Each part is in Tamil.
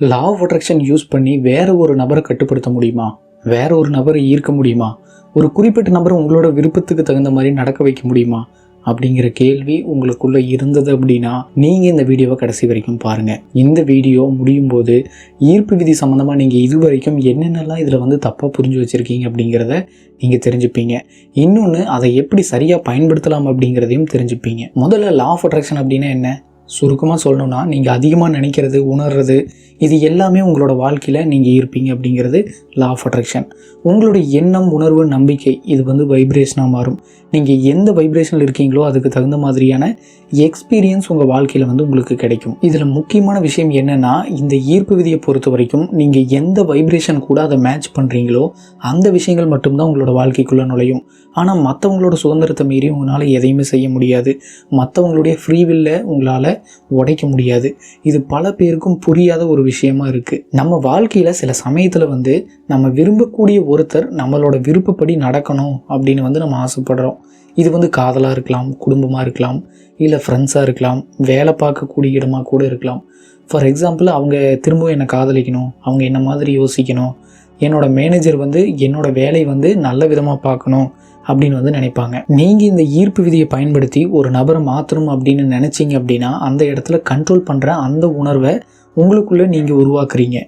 லா ஆஃப் அட்ராக்ஷன் யூஸ் பண்ணி வேற ஒரு நபரை கட்டுப்படுத்த முடியுமா? வேற ஒரு நபரை ஈர்க்க முடியுமா? ஒரு குறிப்பிட்ட நபரை உங்களோட விருப்பத்துக்கு தகுந்த மாதிரி நடக்க வைக்க முடியுமா? அப்படிங்கிற கேள்வி உங்களுக்குள்ளே இருந்தது அப்படின்னா நீங்கள் இந்த வீடியோவை கடைசி வரைக்கும் பாருங்கள் இந்த வீடியோ முடியும் போது ஈர்ப்பு விதி சம்மந்தமாக நீங்கள் இது வரைக்கும் என்னென்னலாம் இதில் வந்து தப்பாக புரிஞ்சு வச்சுருக்கீங்க அப்படிங்கிறத நீங்கள் தெரிஞ்சுப்பீங்க. இன்னொன்று அதை எப்படி சரியாக பயன்படுத்தலாம் அப்படிங்கிறதையும் தெரிஞ்சுப்பீங்க. முதல்ல லா ஆஃப் அட்ராக்ஷன் அப்படின்னா என்ன? சுருக்கமாக சொல்லணும்னா நீங்கள் அதிகமாக நினைக்கிறது உணர்றது இது எல்லாமே உங்களோட வாழ்க்கையில் நீங்கள் இருப்பீங்க அப்படிங்கிறது லா ஆஃப் அட்ராக்ஷன் உங்களுடைய எண்ணம் உணர்வு நம்பிக்கை இது வந்து வைப்ரேஷனாக மாறும். நீங்கள் எந்த வைப்ரேஷனில் இருக்கீங்களோ அதுக்கு தகுந்த மாதிரியான எக்ஸ்பீரியன்ஸ் உங்கள் வாழ்க்கையில் வந்து உங்களுக்கு கிடைக்கும். இதில் முக்கியமான விஷயம் என்னென்னா இந்த ஈர்ப்பு விதியை பொறுத்த வரைக்கும் நீங்கள் எந்த வைப்ரேஷன் கூட அதை மேட்ச் பண்ணுறீங்களோ அந்த விஷயங்கள் மட்டும்தான் உங்களோட வாழ்க்கைக்குள்ளே நுழையும். ஆனால் மற்றவங்களோட சுதந்திரத்தை மீறி உங்களால் எதையுமே செய்ய முடியாது. மற்றவங்களுடைய ஃப்ரீவில்ல உங்களால் உடைக்க முடியாது. இது பல பேருக்கும் புரியாத ஒரு விஷயமா இருக்குது நம்ம வாழ்க்கையில் சில சமயத்தில் வந்து நம்ம விரும்பக்கூடிய ஒருத்தர் நம்மளோட விருப்பப்படி நடக்கணும் அப்படின்னு வந்து நம்ம ஆசைப்படுறோம். இது வந்து காதலாக இருக்கலாம் குடும்பமாக இருக்கலாம் இல்லை ஃப்ரெண்ட்ஸாக இருக்கலாம் வேலை பார்க்கக்கூடிய இடமா கூட இருக்கலாம். ஃபார் எக்ஸாம்பிள் அவங்க திரும்பவும் என்னை காதலிக்கணும் அவங்க என்ன மாதிரி யோசிக்கணும் என்னோட மேனேஜர் வந்து என்னோட வேலையை வந்து நல்ல விதமாக பார்க்கணும் அப்படின்னு வந்து நினைப்பாங்க. நீங்கள் இந்த ஈர்ப்பு விதியை பயன்படுத்தி ஒரு நபரை மாற்றணும் அப்படின்னு நினச்சிங்க அப்படின்னா அந்த இடத்துல கண்ட்ரோல் பண்ணுற அந்த உணர்வை உங்களுக்குள்ளே நீங்கள் உருவாக்குறீங்க.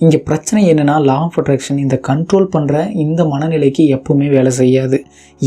இங்கே பிரச்சனை என்னென்னா லா ஆஃப் அட்ராக்ஷன் இந்த கண்ட்ரோல் பண்ணுற இந்த மனநிலைக்கு எப்பவுமே வேலை செய்யாது.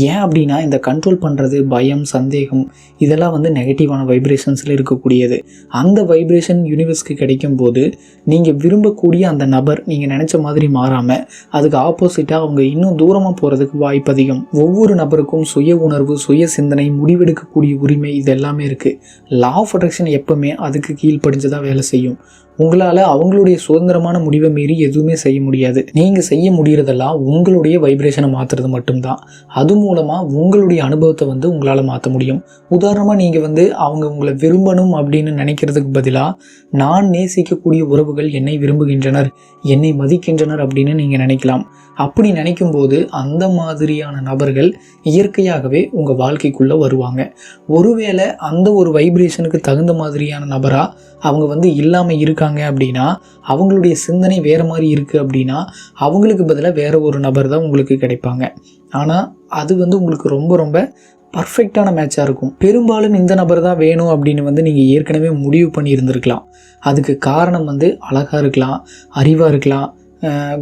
ஏன் அப்படின்னா இந்த கண்ட்ரோல் பண்ணுறது பயம் சந்தேகம் இதெல்லாம் வந்து நெகட்டிவான வைப்ரேஷன்ஸில் இருக்கக்கூடியது. அந்த வைப்ரேஷன் யூனிவர்ஸ்க்கு கிடைக்கும் போது நீங்கள் விரும்பக்கூடிய அந்த நபர் நீங்கள் நினச்ச மாதிரி மாறாமல் அதுக்கு ஆப்போசிட்டாக அவங்க இன்னும் தூரமாக போகிறதுக்கு வாய்ப்பு அதிகம். ஒவ்வொரு நபருக்கும் சுய உணர்வு சுய சிந்தனை முடிவெடுக்கக்கூடிய உரிமை இது எல்லாமே இருக்குது லா ஆஃப் அட்ராக்ஷன் எப்பவுமே அதுக்கு கீழ்ப்படிஞ்சு தான் வேலை செய்யும். உங்களால் அவங்களுடைய சுதந்திரமான முடிவை மீறி எதுவுமே செய்ய முடியாது. நீங்கள் செய்ய முடிகிறதெல்லாம் உங்களுடைய வைப்ரேஷனை மாற்றுறது மட்டும்தான். அது மூலமாக உங்களுடைய அனுபவத்தை வந்து உங்களால் மாற்ற முடியும். உதாரணமாக நீங்கள் வந்து அவங்க உங்களை விரும்பணும் அப்படின்னு நினைக்கிறதுக்கு பதிலாக நான் நேசிக்கக்கூடிய உறவுகள் என்னை விரும்புகின்றனர் என்னை மதிக்கின்றனர் அப்படின்னு நீங்கள் நினைக்கலாம். அப்படி நினைக்கும் போது அந்த மாதிரியான நபர்கள் இயற்கையாகவே உங்கள் வாழ்க்கைக்குள்ளே வருவாங்க. ஒருவேளை அந்த ஒரு வைப்ரேஷனுக்கு தகுந்த மாதிரியான நபராக அவங்க வந்து இல்லாமல் இருக்காங்க அப்படின்னா அவங்களுடைய சிந்தனை வேறு மாதிரி இருக்குது அப்படின்னா அவங்களுக்கு பதிலாக வேறு ஒரு நபர் தான் உங்களுக்கு கிடைப்பாங்க. ஆனால் அது வந்து உங்களுக்கு ரொம்ப ரொம்ப பர்ஃபெக்டான மேட்சாக இருக்கும். பெரும்பாலும் இந்த நபர் தான் வேணும் அப்படின்னு வந்து நீங்கள் ஏற்கனவே முடிவு பண்ணியிருந்திருக்கலாம். அதுக்கு காரணம் வந்து அழகாக இருக்கலாம் அறிவாக இருக்கலாம்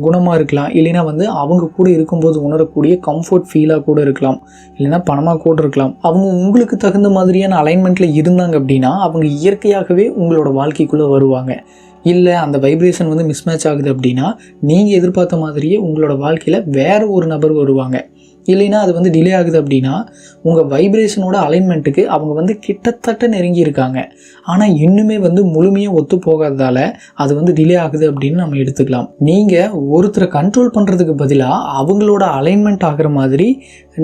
குணமாக இருக்கலாம். இல்லைன்னா வந்து அவங்க கூட இருக்கும்போது உணரக்கூடிய கம்ஃபர்ட் ஃபீலாக கூட இருக்கலாம். இல்லைன்னா பணமாக கூட இருக்கலாம். அவங்க உங்களுக்கு தகுந்த மாதிரியான அலைன்மெண்ட்டில் இருந்தாங்க அப்படின்னா அவங்க இயற்கையாகவே உங்களோட வாழ்க்கைக்குள்ளே வருவாங்க. இல்லை அந்த வைப்ரேஷன் வந்து மிஸ்மேட்ச் ஆகுது அப்படின்னா நீங்கள் எதிர்பார்த்த மாதிரியே உங்களோட வாழ்க்கையில் வேறு ஒரு நபர் வருவாங்க. இல்லைன்னா அது வந்து டிலே ஆகுது அப்படின்னா உங்கள் வைப்ரேஷனோட அலைன்மெண்ட்டுக்கு அவங்க வந்து கிட்டத்தட்ட நெருங்கி இருக்காங்க. ஆனால் இன்னுமே வந்து முழுமையாக ஒத்து போகாததால் அது வந்து டிலே ஆகுது அப்படின்னு நம்ம எடுத்துக்கலாம். நீங்கள் ஒருத்தரை கண்ட்ரோல் பண்ணுறதுக்கு பதிலாக அவங்களோட அலைன்மெண்ட் ஆகிற மாதிரி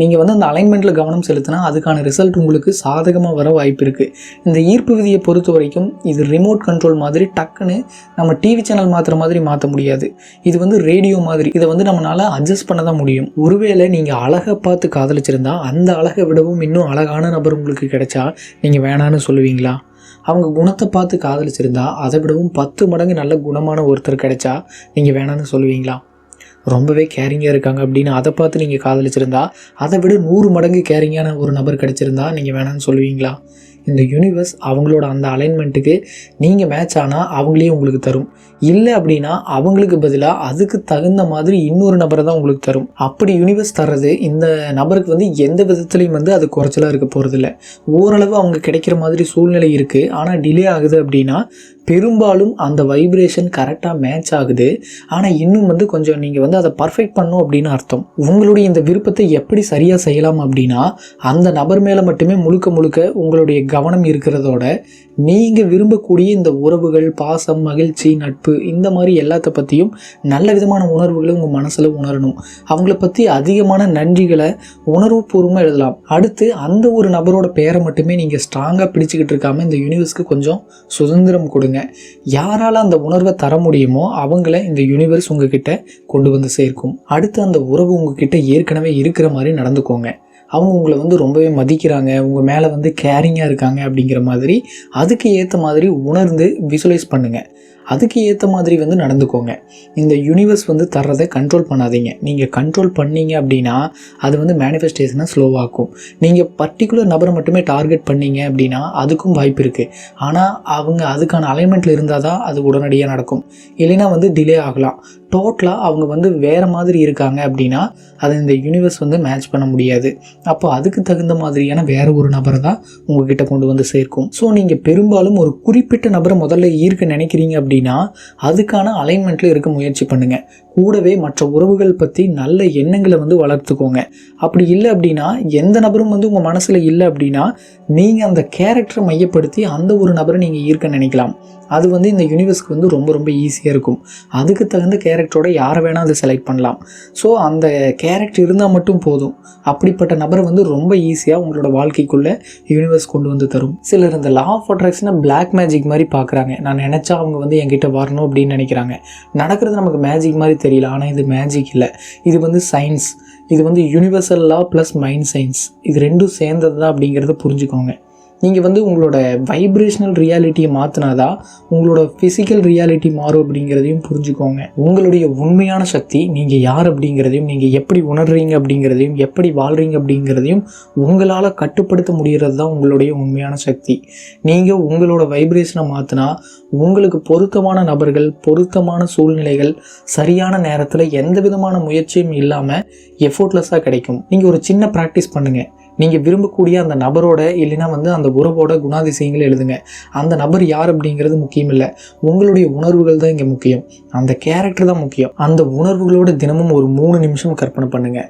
நீங்கள் வந்து அந்த அலைன்மெண்ட்டில் கவனம் செலுத்தினா அதுக்கான ரிசல்ட் உங்களுக்கு சாதகமாக வர வாய்ப்பு இருக்குது இந்த ஈர்ப்பு விதியை பொறுத்த வரைக்கும் இது ரிமோட் கண்ட்ரோல் மாதிரி டக்குன்னு நம்ம டிவி சேனல் மாற்றுற மாதிரி மாற்ற முடியாது. இது வந்து ரேடியோ மாதிரி இதை வந்து நம்மளால் அட்ஜஸ்ட் பண்ண தான் முடியும். ஒருவேளை நீங்கள் அழகை பார்த்து காதலிச்சிருந்தா அந்த அழகை விடவும் இன்னும் அழகான நபர் உங்களுக்கு கிடைச்சா நீங்கள் வேணான்னு சொல்லுவீங்களா? அவங்க குணத்தை பார்த்து காதலிச்சிருந்தா அதை விடவும் பத்து மடங்கு நல்ல குணமான ஒருத்தர் கிடைச்சா நீங்கள் வேணான்னு சொல்லுவீங்களா? ரொம்பவே கேரிங்காக இருக்காங்க அப்படின்னு அதை பார்த்து நீங்கள் காதலிச்சிருந்தா அதை விட நூறு மடங்கு கேரிங்கான ஒரு நபர் கிடச்சிருந்தா நீங்கள் வேணான்னு சொல்லுவீங்களா? இந்த யூனிவர்ஸ் அவங்களோட அந்த அலைன்மெண்ட்டுக்கு நீங்கள் மேட்ச் ஆனால் அவங்களே உங்களுக்கு தரும். இல்லை அப்படின்னா அவங்களுக்கு பதிலாக அதுக்கு தகுந்த மாதிரி இன்னொரு நபரை தான் உங்களுக்கு தரும். அப்படி யூனிவர்ஸ் தர்றது இந்த நபருக்கு வந்து எந்த விதத்துலையும் வந்து அது குறைச்சலாக இருக்க போகிறதில்ல ஓரளவு அவங்க கிடைக்கிற மாதிரி சூழ்நிலை இருக்குது ஆனால் டிலே ஆகுது அப்படின்னா பெரும்பாலும் அந்த வைப்ரேஷன் கரெக்டாக மேட்ச் ஆகுது. ஆனால் இன்னும் வந்து கொஞ்சம் நீங்கள் வந்து அதை பர்ஃபெக்ட் பண்ணும் அப்படின்னு அர்த்தம். உங்களுடைய இந்த விருப்பத்தை எப்படி சரியாக செய்யலாம் அப்படின்னா அந்த நபர் மேலே மட்டுமே முழுக்க முழுக்க உங்களுடைய கவனம் இருக்கிறதோட நீங்கள் விரும்பக்கூடிய இந்த உறவுகள் பாசம் மகிழ்ச்சி நட்பு இந்த மாதிரி எல்லாத்த பற்றியும் நல்ல விதமான உணர்வுகளை உங்கள் மனசில் உணரணும். அவங்கள பற்றி அதிகமான நன்றிகளை உணர்வுபூர்வமாக எழுதலாம். அடுத்து அந்த ஒரு நபரோட பேரை மட்டுமே நீங்கள் ஸ்ட்ராங்காக பிடிச்சிக்கிட்டு இருக்காமல் இந்த யூனிவர்ஸ்க்கு கொஞ்சம் சுதந்திரம் கொடுங்க. யாரால் அந்த உணர்வை தர முடியுமோ அவங்கள இந்த யூனிவர்ஸ் உங்ககிட்ட கொண்டு வந்து சேர்க்கும். அடுத்து அந்த உறவு உங்ககிட்ட ஏற்கனவே இருக்கிற மாதிரி நடந்துக்கோங்க. அவங்க உங்களை வந்து ரொம்பவே மதிக்கிறாங்க. உங்கள் மேலே வந்து கேரிங்காக இருக்காங்க அப்படிங்கிற மாதிரி அதுக்கு ஏற்ற மாதிரி உணர்ந்து விசுவலைஸ் பண்ணுங்கள் அதுக்கு ஏற்ற மாதிரி வந்து நடந்துக்கோங்க. இந்த யூனிவர்ஸ் வந்து தர்றதை கண்ட்ரோல் பண்ணாதீங்க. நீங்கள் கண்ட்ரோல் பண்ணீங்க அப்படின்னா அது வந்து மேனிஃபெஸ்டேஷனை ஸ்லோவாக்கும் நீங்கள் பர்டிகுலர் நபரை மட்டுமே டார்கெட் பண்ணீங்க அப்படின்னா அதுக்கும் வாய்ப்பு இருக்குது ஆனால் அவங்க அதுக்கான அலைன்மெண்ட்டில் இருந்தால் தான் அது உடனடியாக நடக்கும். இல்லைன்னா வந்து டிலே ஆகலாம். டோட்டலாக அவங்க வந்து வேறு மாதிரி இருக்காங்க அப்படின்னா அதை இந்த யூனிவர்ஸ் வந்து மேட்ச் பண்ண முடியாது. அப்போ அதுக்கு தகுந்த மாதிரியான வேறு ஒரு நபரை தான் உங்ககிட்ட கொண்டு வந்து சேர்க்கும். ஸோ நீங்கள் பெரும்பாலும் ஒரு குறிப்பிட்ட நபரை முதல்ல ஈர்க்க நினைக்கிறீங்க அப்படின்னா அப்படின்னா அதுக்கான அலைன்மெண்ட்டில் இருக்க முயற்சி பண்ணுங்க. கூடவே மற்ற உறவுகள் பற்றி நல்ல எண்ணங்களை வந்து வளர்த்துக்கோங்க. அப்படி இல்லை அப்படின்னா எந்த நபரும் வந்து உங்கள் மனசில் இல்லை அப்படின்னா நீங்கள் அந்த கேரக்டரை மையப்படுத்தி அந்த ஒரு நபரை நீங்கள் ஈர்க்க நினைக்கலாம். அது வந்து இந்த யூனிவர்ஸ்க்கு வந்து ரொம்ப ரொம்ப ஈஸியாக இருக்கும். அதுக்கு தகுந்த கேரக்டரோட யாரை வேணால் அதை செலக்ட் பண்ணலாம். ஸோ அந்த கேரக்டர் இருந்தால் மட்டும் போதும். அப்படிப்பட்ட நபரை வந்து ரொம்ப ஈஸியாக உங்களோட வாழ்க்கைக்குள்ளே யூனிவர்ஸ் கொண்டு வந்து தரும். சிலர் இந்த லா ஆஃப் அட்ராக்ஷனை பிளாக் மேஜிக் மாதிரி பார்க்குறாங்க. நான் நினச்சா அவங்க வந்து என்கிட்ட வரணும் அப்படின்னு நினைக்கிறாங்க. நடக்கிறது நமக்கு மேஜிக் மாதிரி தெரியல. ஆனால் இது மேஜிக் இல்லை. இது வந்து சயின்ஸ் இது வந்து universal law plus mind science இது ரெண்டும் சேர்ந்தது தான் அப்படிங்கிறத புரிஞ்சுக்கோங்க. நீங்கள் வந்து உங்களோட வைப்ரேஷனல் ரியாலிட்டியை மாற்றினாதான் உங்களோட ஃபிசிக்கல் ரியாலிட்டி மாறும் அப்படிங்கிறதையும் புரிஞ்சுக்கோங்க. உங்களுடைய உண்மையான சக்தி நீங்கள் யார் அப்படிங்கிறதையும் நீங்கள் எப்படி உணர்றீங்க அப்படிங்கிறதையும் எப்படி வாழ்கிறீங்க அப்படிங்கிறதையும் உங்களால் கட்டுப்படுத்த முடிகிறது தான் உங்களுடைய உண்மையான சக்தி. நீங்கள் உங்களோட வைப்ரேஷனை மாற்றினா உங்களுக்கு பொருத்தமான நபர்கள் பொருத்தமான சூழ்நிலைகள் சரியான நேரத்தில் எந்த விதமான முயற்சியும் இல்லாமல் எஃபோர்ட்லெஸ்ஸாக கிடைக்கும். நீங்கள் ஒரு சின்ன ப்ராக்டிஸ் பண்ணுங்கள் நீங்கள் விரும்பக்கூடிய அந்த நபரோட இல்லைன்னா வந்து அந்த உறவோட குணாதிசயங்களை எழுதுங்க. அந்த நபர் யார் அப்படிங்கிறது முக்கியம் இல்லை. உங்களுடைய உணர்வுகள் தான் இங்கே முக்கியம். அந்த கேரக்டர் தான் முக்கியம். அந்த உணர்வுகளோட தினமும் ஒரு மூணு நிமிஷம் கற்பனை பண்ணுங்க.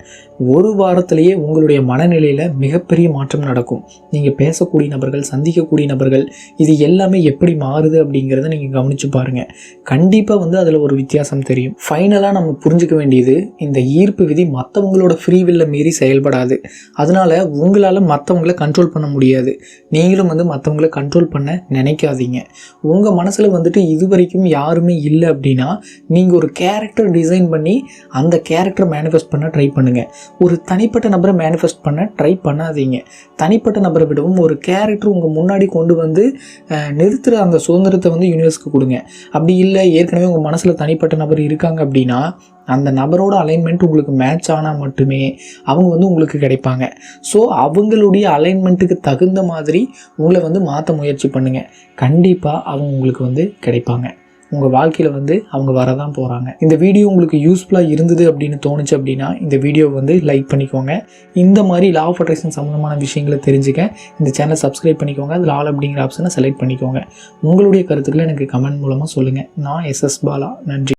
ஒரு வாரத்திலேயே உங்களுடைய மனநிலையில் மிகப்பெரிய மாற்றம் நடக்கும். நீங்கள் பேசக்கூடிய நபர்கள் சந்திக்கக்கூடிய நபர்கள் இது எல்லாமே எப்படி மாறுது அப்படிங்கிறத நீங்கள் கவனித்து பாருங்கள் கண்டிப்பாக வந்து அதில் ஒரு வித்தியாசம் தெரியும். ஃபைனலாக நம்ம புரிஞ்சுக்க வேண்டியது இந்த ஈர்ப்பு விதி மற்றவங்களோட ஃப்ரீவில்லை மீறி செயல்படாது. அதனால உங்களால் மற்றவங்கள கண்ட்ரோல் பண்ண முடியாது. நீங்களும் வந்து மற்றவங்கள கண்ட்ரோல் பண்ண நினைக்காதீங்க. உங்கள் மனசில் வந்துட்டு இது வரைக்கும் யாருமே இல்லை அப்படின்னா நீங்கள் ஒரு கேரக்டர் டிசைன் பண்ணி அந்த கேரக்டரை மேனிஃபெஸ்ட் பண்ண ட்ரை பண்ணுங்கள் ஒரு தனிப்பட்ட நபரை மேனிஃபெஸ்ட் பண்ண ட்ரை பண்ணாதீங்க. தனிப்பட்ட நபரை விடவும் ஒரு கேரக்டர் உங்கள் முன்னாடி கொண்டு வந்து நிறுத்துகிற அந்த சுதந்திரத்தை வந்து யூனிவர்ஸ்க்கு கொடுங்க. அப்படி இல்லை ஏற்கனவே உங்கள் மனசில் தனிப்பட்ட நபர் இருக்காங்க அப்படின்னா அந்த நபரோட அலைன்மெண்ட் உங்களுக்கு மேட்ச் ஆனால் மட்டுமே அவங்க வந்து உங்களுக்கு கிடைப்பாங்க. ஸோ அவங்களுடைய அலைன்மெண்ட்டுக்கு தகுந்த மாதிரி உங்களை வந்து மாற்ற முயற்சி பண்ணுங்கள் கண்டிப்பாக அவங்க உங்களுக்கு வந்து கிடைப்பாங்க. உங்கள் வாழ்க்கையில் வந்து அவங்க வரதான் போகிறாங்க இந்த வீடியோ உங்களுக்கு யூஸ்ஃபுல்லாக இருந்தது அப்படின்னு தோணுச்சு அப்படின்னா இந்த வீடியோ வந்து லைக் பண்ணிக்கோங்க. இந்த மாதிரி லா ஆஃப் அட்ராக்ஷன் சம்மந்தமான விஷயங்களை தெரிஞ்சுக்க இந்த சேனலை சப்ஸ்கிரைப் பண்ணிக்கோங்க. அதில் ஆல் அப்படிங்கிற ஆப்ஷனை செலக்ட் பண்ணிக்கோங்க. உங்களுடைய கருத்துக்களை எனக்கு கமெண்ட் மூலமாக சொல்லுங்கள் நான் எஸ்எஸ் பாலா நன்றி.